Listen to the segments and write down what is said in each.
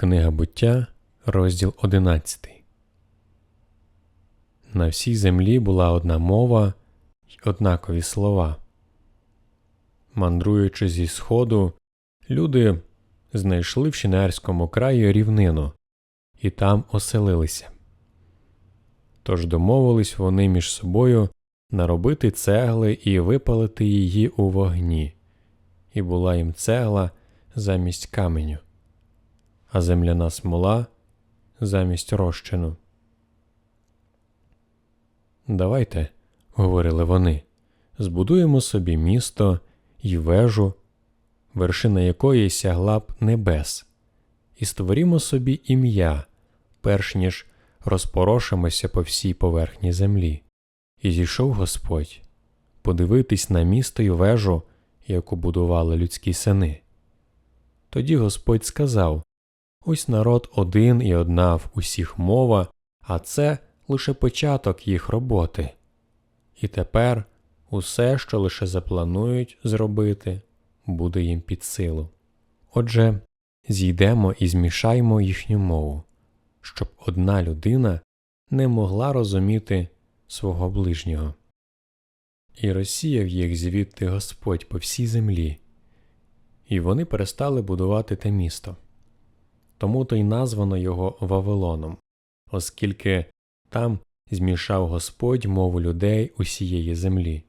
Книга буття, розділ 11. На всій землі була одна мова й однакові слова. Мандруючи зі сходу, люди знайшли в Шинарському краї рівнину і там оселилися. Тож домовились вони між собою наробити цегли і випалити її у вогні, і була їм цегла замість каменю а земляна смола замість розчину. Давайте, говорили вони, збудуємо собі місто й вежу, вершина якої сягла б небес, і створімо собі ім'я, перш ніж розпорошимося по всій поверхні землі. І зійшов Господь подивитись на місто й вежу, яку будували людські сини. Тоді Господь сказав Ось народ один і одна в усіх мова, а це лише початок їх роботи. І тепер усе, що лише запланують зробити, буде їм під силу. Отже, зійдемо і змішаймо їхню мову, щоб одна людина не могла розуміти свого ближнього. І розсіяв їх звідти Господь по всій землі, і вони перестали будувати те місто тому то й названо його Вавилоном, оскільки там змішав Господь мову людей усієї землі,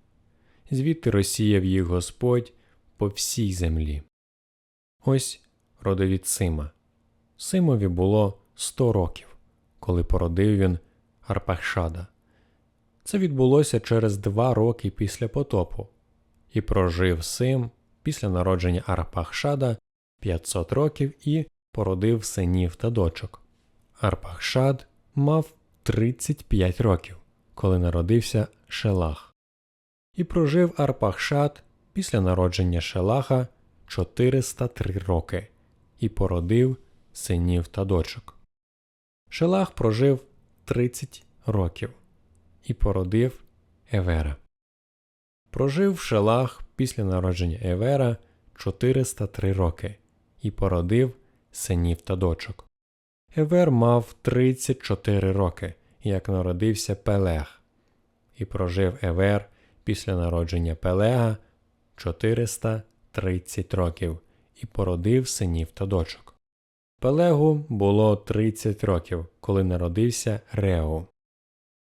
звідти розсіяв їх Господь по всій землі. Ось родовід Сима. Симові було сто років, коли породив він Арпахшада. Це відбулося через два роки після потопу, і прожив Сим після народження Арпахшада 500 років і породив синів та дочок. Арпахшад мав 35 років, коли народився Шелах, і прожив Арпахшад після народження Шелаха 403 роки і породив синів та дочок. Шелах прожив 30 років і породив Евера. Прожив Шелах після народження Евера 403 роки і породив синів та дочок. Евер мав 34 роки, як народився Пелег, і прожив Евер після народження Пелега 430 років і породив синів та дочок. Пелегу було 30 років, коли народився Рео.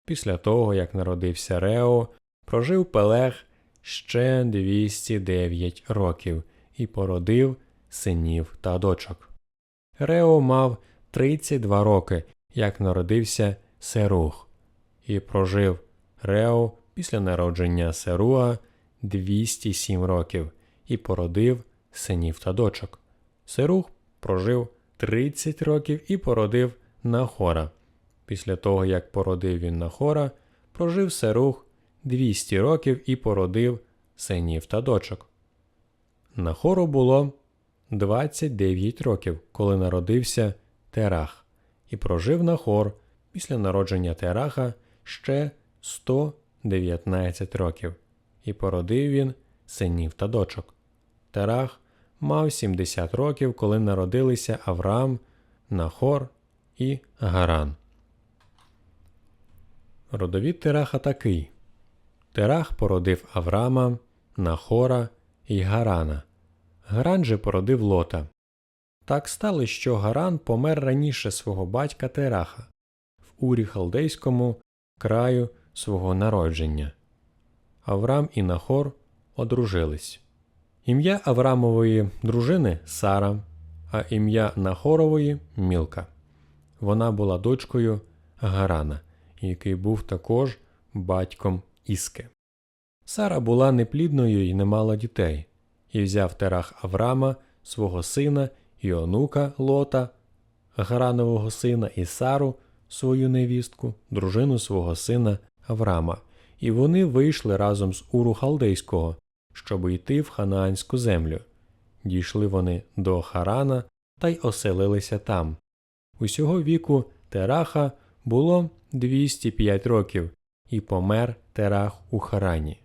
Після того, як народився Рео, прожив Пелег ще 209 років і породив синів та дочок. Рео мав 32 роки, як народився Серух, і прожив Рео після народження Серуа 207 років і породив синів та дочок. Серух прожив 30 років і породив Нахора. Після того, як породив він Нахора, прожив Серух 200 років і породив синів та дочок. Нахору було 29 років, коли народився Терах, і прожив на хор після народження Тераха ще 119 років, і породив він синів та дочок. Терах мав 70 років, коли народилися Авраам, Нахор і Гаран. Родовід Тераха такий Терах породив Авраама, Нахора і Гарана. Гаран же породив лота. Так стало, що Гаран помер раніше свого батька Тераха в урі халдейському краю свого народження. Аврам і Нахор одружились. Ім'я Аврамової дружини Сара, а ім'я Нахорової Мілка. Вона була дочкою Гарана, який був також батьком Іски. Сара була неплідною і не мала дітей і взяв терах Аврама, свого сина і онука Лота, Гаранового сина і Сару, свою невістку, дружину свого сина Аврама, і вони вийшли разом з Уру Халдейського, щоб йти в ханаанську землю. Дійшли вони до Харана та й оселилися там. Усього віку Тераха було 205 років, і помер Терах у Харані.